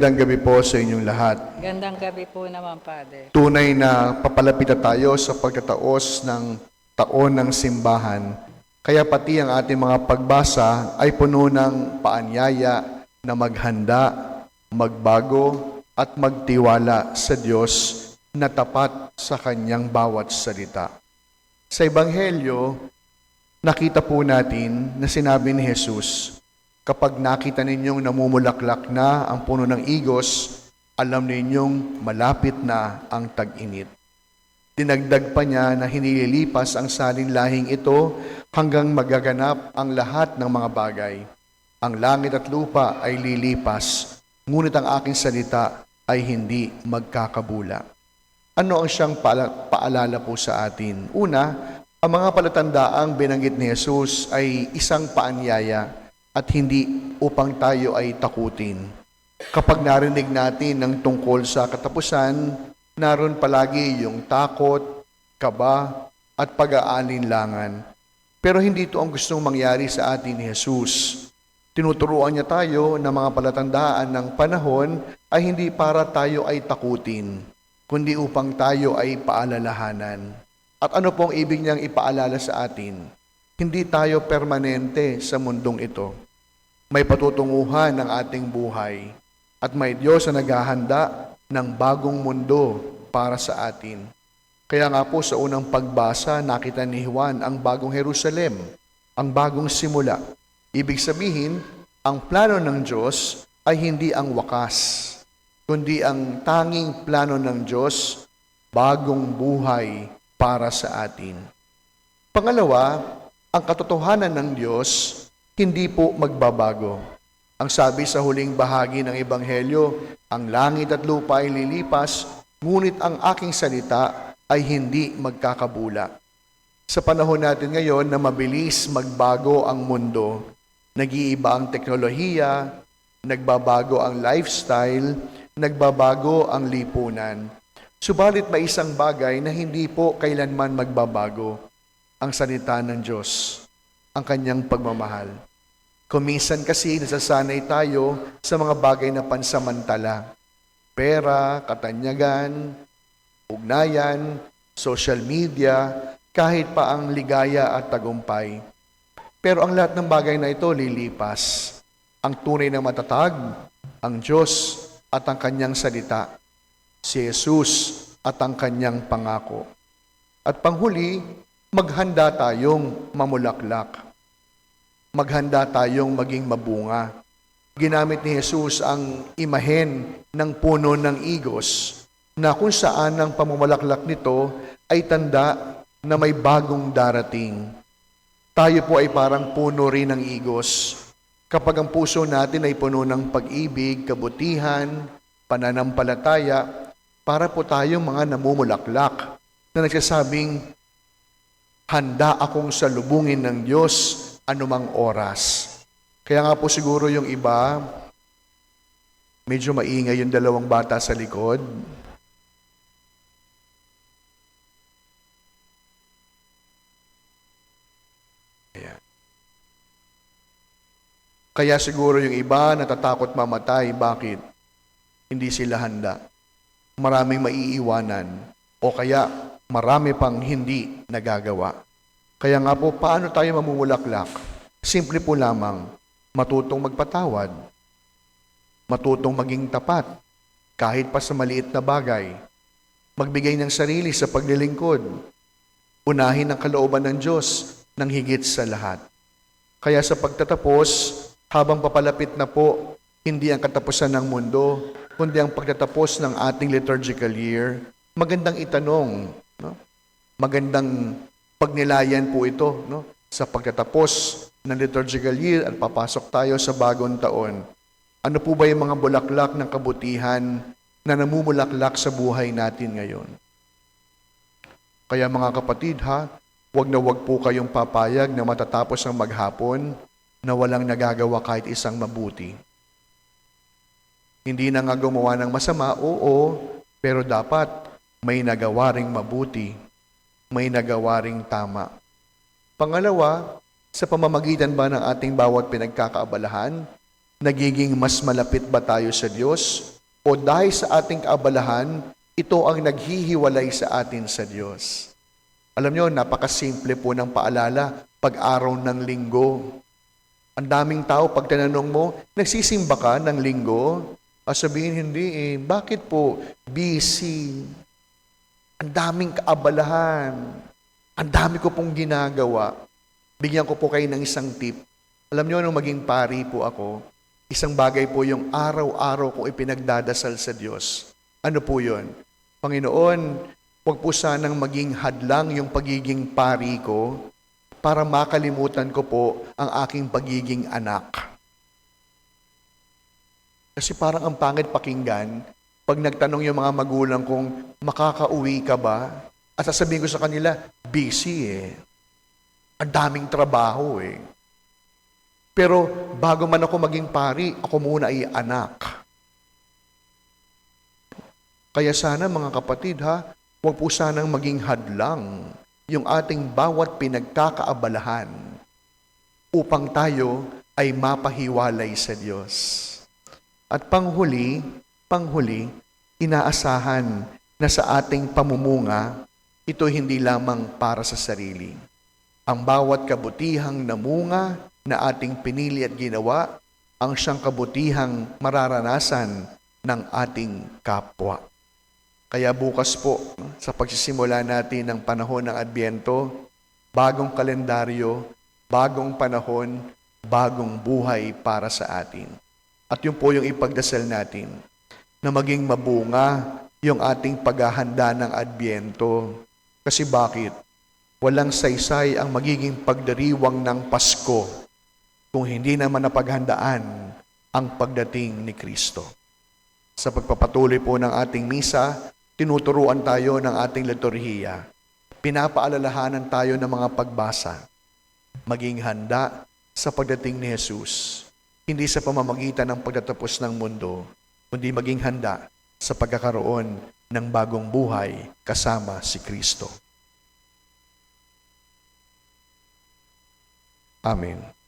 Magandang gabi po sa inyong lahat. Gandang gabi po naman, Father. Tunay na papalapit na tayo sa pagkataos ng taon ng simbahan. Kaya pati ang ating mga pagbasa ay puno ng paanyaya na maghanda, magbago, at magtiwala sa Diyos na tapat sa kanyang bawat salita. Sa Ebanghelyo, nakita po natin na sinabi ni Jesus, Kapag nakita ninyong namumulaklak na ang puno ng igos, alam ninyong malapit na ang tag-init. Dinagdag pa niya na hinililipas ang saling lahing ito hanggang magaganap ang lahat ng mga bagay. Ang langit at lupa ay lilipas, ngunit ang aking salita ay hindi magkakabula. Ano ang siyang paala- paalala po sa atin? Una, ang mga palatandaang binanggit ni Jesus ay isang paanyaya at hindi upang tayo ay takutin. Kapag narinig natin ng tungkol sa katapusan, naroon palagi yung takot, kaba, at pag-aalinlangan. Pero hindi ito ang gustong mangyari sa atin ni Jesus. Tinuturuan niya tayo na mga palatandaan ng panahon ay hindi para tayo ay takutin, kundi upang tayo ay paalalahanan. At ano pong ibig niyang ipaalala sa atin? Hindi tayo permanente sa mundong ito. May patutunguhan ng ating buhay at may Diyos na naghahanda ng bagong mundo para sa atin. Kaya nga po sa unang pagbasa, nakita ni Juan ang bagong Jerusalem, ang bagong simula. Ibig sabihin, ang plano ng Diyos ay hindi ang wakas, kundi ang tanging plano ng Diyos, bagong buhay para sa atin. Pangalawa, ang katotohanan ng Diyos hindi po magbabago. Ang sabi sa huling bahagi ng Ebanghelyo, ang langit at lupa ay lilipas, ngunit ang aking salita ay hindi magkakabula. Sa panahon natin ngayon na mabilis magbago ang mundo, nag-iiba ang teknolohiya, nagbabago ang lifestyle, nagbabago ang lipunan. Subalit may isang bagay na hindi po kailanman magbabago, ang salita ng Diyos, ang kanyang pagmamahal. Kuminsan kasi nasasanay tayo sa mga bagay na pansamantala. Pera, katanyagan, ugnayan, social media, kahit pa ang ligaya at tagumpay. Pero ang lahat ng bagay na ito lilipas. Ang tunay na matatag, ang Diyos at ang kanyang salita, si Jesus at ang kanyang pangako. At panghuli, maghanda tayong mamulaklak maghanda tayong maging mabunga. Ginamit ni Jesus ang imahen ng puno ng igos na kung saan ang pamumulaklak nito ay tanda na may bagong darating. Tayo po ay parang puno rin ng igos. Kapag ang puso natin ay puno ng pag-ibig, kabutihan, pananampalataya, para po tayong mga namumulaklak na nagsasabing, handa akong salubungin ng Diyos anumang oras. Kaya nga po siguro yung iba, medyo maingay yung dalawang bata sa likod. Ayan. Kaya siguro yung iba natatakot mamatay. Bakit? Hindi sila handa. Maraming maiiwanan. O kaya marami pang hindi nagagawa. Kaya nga po, paano tayo mamumulaklak? Simple po lamang, matutong magpatawad, matutong maging tapat, kahit pa sa maliit na bagay, magbigay ng sarili sa paglilingkod, unahin ang kalooban ng Diyos ng higit sa lahat. Kaya sa pagtatapos, habang papalapit na po, hindi ang katapusan ng mundo, kundi ang pagtatapos ng ating liturgical year, magandang itanong, no? magandang pagnilayan po ito no? sa pagtatapos ng liturgical year at papasok tayo sa bagong taon. Ano po ba yung mga bulaklak ng kabutihan na namumulaklak sa buhay natin ngayon? Kaya mga kapatid ha, wag na wag po kayong papayag na matatapos ang maghapon na walang nagagawa kahit isang mabuti. Hindi na nga gumawa ng masama, oo, pero dapat may nagawa ring mabuti may nagawa ring tama. Pangalawa, sa pamamagitan ba ng ating bawat pinagkakaabalahan, Nagiging mas malapit ba tayo sa Diyos? O dahil sa ating kaabalahan, ito ang naghihiwalay sa atin sa Diyos? Alam nyo, napakasimple po ng paalala pag araw ng linggo. Ang daming tao, pag tinanong mo, nagsisimba ka ng linggo? Ah, sabihin, hindi eh. Bakit po? Busy. Ang daming kaabalahan. Ang dami ko pong ginagawa. Bigyan ko po kayo ng isang tip. Alam niyo, nung maging pari po ako, isang bagay po yung araw-araw kong ipinagdadasal sa Diyos. Ano po yun? Panginoon, huwag po sanang maging hadlang yung pagiging pari ko para makalimutan ko po ang aking pagiging anak. Kasi parang ang pangit pakinggan pag nagtanong yung mga magulang kung makakauwi ka ba? At sasabihin ko sa kanila, busy eh. Ang daming trabaho eh. Pero bago man ako maging pari, ako muna ay anak. Kaya sana mga kapatid ha, huwag po sanang maging hadlang yung ating bawat pinagkakaabalahan upang tayo ay mapahiwalay sa Diyos. At panghuli, panghuli, inaasahan na sa ating pamumunga, ito hindi lamang para sa sarili. Ang bawat kabutihang namunga na ating pinili at ginawa, ang siyang kabutihang mararanasan ng ating kapwa. Kaya bukas po, sa pagsisimula natin ng panahon ng Adbyento, bagong kalendaryo, bagong panahon, bagong buhay para sa atin. At yun po yung ipagdasal natin, na maging mabunga yung ating paghahanda ng Adbyento. Kasi bakit? Walang saysay ang magiging pagdiriwang ng Pasko kung hindi naman napaghandaan ang pagdating ni Kristo. Sa pagpapatuloy po ng ating misa, tinuturuan tayo ng ating liturhiya. Pinapaalalahanan tayo ng mga pagbasa. Maging handa sa pagdating ni Jesus. Hindi sa pamamagitan ng pagtatapos ng mundo, kundi maging handa sa pagkakaroon ng bagong buhay kasama si Kristo. Amen.